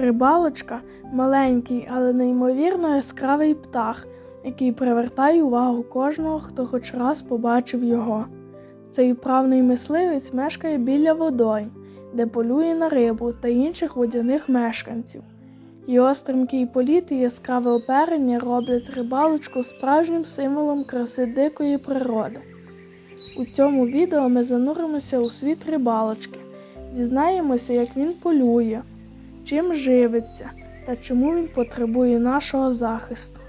Рибалочка маленький, але неймовірно яскравий птах, який привертає увагу кожного, хто хоч раз побачив його. Цей вправний мисливець мешкає біля водойм, де полює на рибу та інших водяних мешканців. Його стрімкий політ і яскраве оперення роблять рибалочку справжнім символом краси дикої природи. У цьому відео ми зануримося у світ рибалочки, дізнаємося, як він полює, чим живиться та чому він потребує нашого захисту.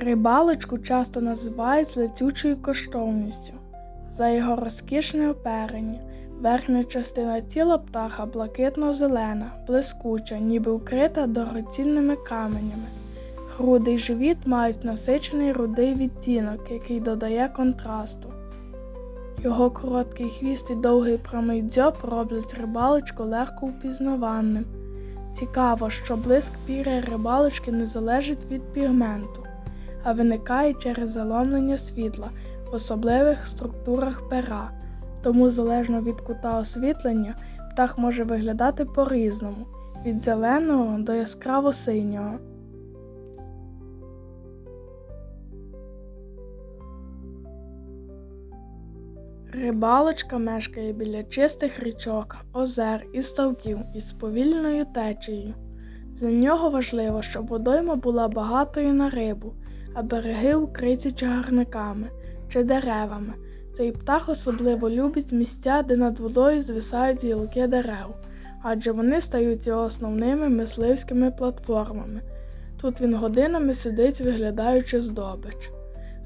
Рибалочку часто називають летючою коштовністю за його розкішне оперення. Верхня частина тіла птаха блакитно-зелена, блискуча, ніби вкрита дорогоцінними каменями. Груди й живіт мають насичений рудий відтінок, який додає контрасту. Його короткий хвіст і довгий прямий дзьоб роблять рибалочку легко впізнаванним. Цікаво, що блиск піря рибалочки не залежить від пігменту, а виникає через заломлення світла в особливих структурах пера. Тому, залежно від кута освітлення, птах може виглядати по-різному від зеленого до яскраво синього. Рибалочка мешкає біля чистих річок, озер і ставків із повільною течією. Для нього важливо, щоб водойма була багатою на рибу, а береги укриті чагарниками чи деревами. Цей птах особливо любить місця, де над водою звисають гілки дерев, адже вони стають його основними мисливськими платформами. Тут він годинами сидить, виглядаючи здобич.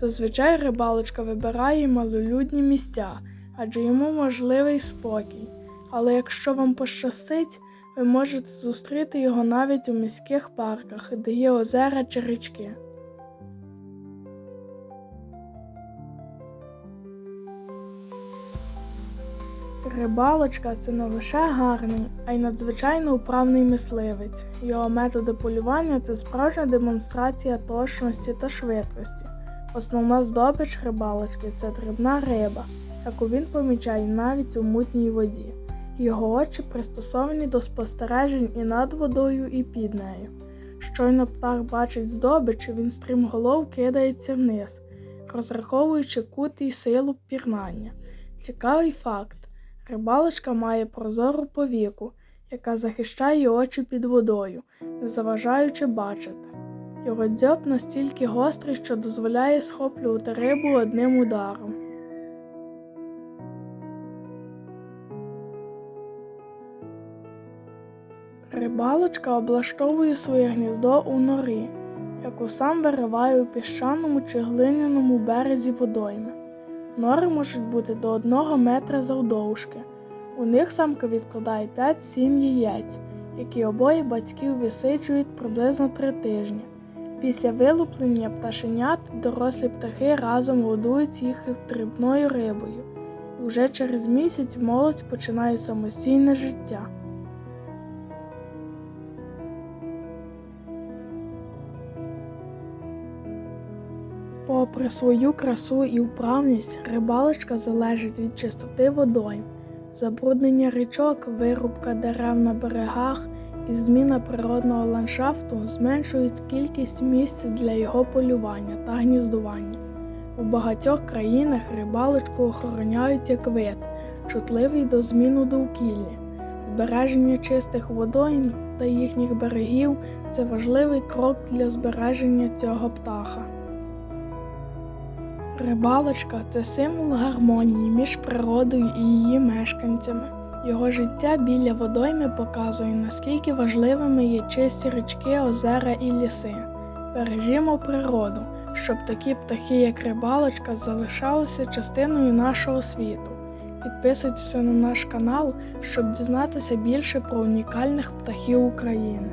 Зазвичай рибалочка вибирає малолюдні місця, адже йому можливий спокій. Але якщо вам пощастить, ви можете зустріти його навіть у міських парках, де є озера чи річки. Рибалочка це не лише гарний, а й надзвичайно управний мисливець. Його методи полювання це справжня демонстрація точності та швидкості. Основна здобич рибалочки це дрібна риба, яку він помічає навіть у мутній воді. Його очі пристосовані до спостережень і над водою, і під нею. Щойно птах бачить здобич, він стрімголов кидається вниз, розраховуючи кут і силу пірнання. Цікавий факт. Рибалочка має прозору повіку, яка захищає очі під водою, не заважаючи бачити. Його дзьоб настільки гострий, що дозволяє схоплювати рибу одним ударом. Рибалочка облаштовує своє гніздо у норі, яку сам вириває у піщаному чи глиняному березі водойми. Нори можуть бути до 1 метра завдовжки. У них самка відкладає 5-7 яєць, які обоє батьків висиджують приблизно 3 тижні. Після вилуплення пташенят дорослі птахи разом годують їх дрібною рибою. І вже через місяць молодь починає самостійне життя. Попри свою красу і вправність, рибалочка залежить від чистоти водойм. Забруднення річок, вирубка дерев на берегах і зміна природного ландшафту зменшують кількість місць для його полювання та гніздування. У багатьох країнах рибалочку охороняють як вид, чутливий до зміну довкілля. Збереження чистих водойм та їхніх берегів це важливий крок для збереження цього птаха. Рибалочка це символ гармонії між природою і її мешканцями. Його життя біля водойми показує, наскільки важливими є чисті річки, озера і ліси. Бережімо природу, щоб такі птахи, як рибалочка, залишалися частиною нашого світу. Підписуйтеся на наш канал, щоб дізнатися більше про унікальних птахів України.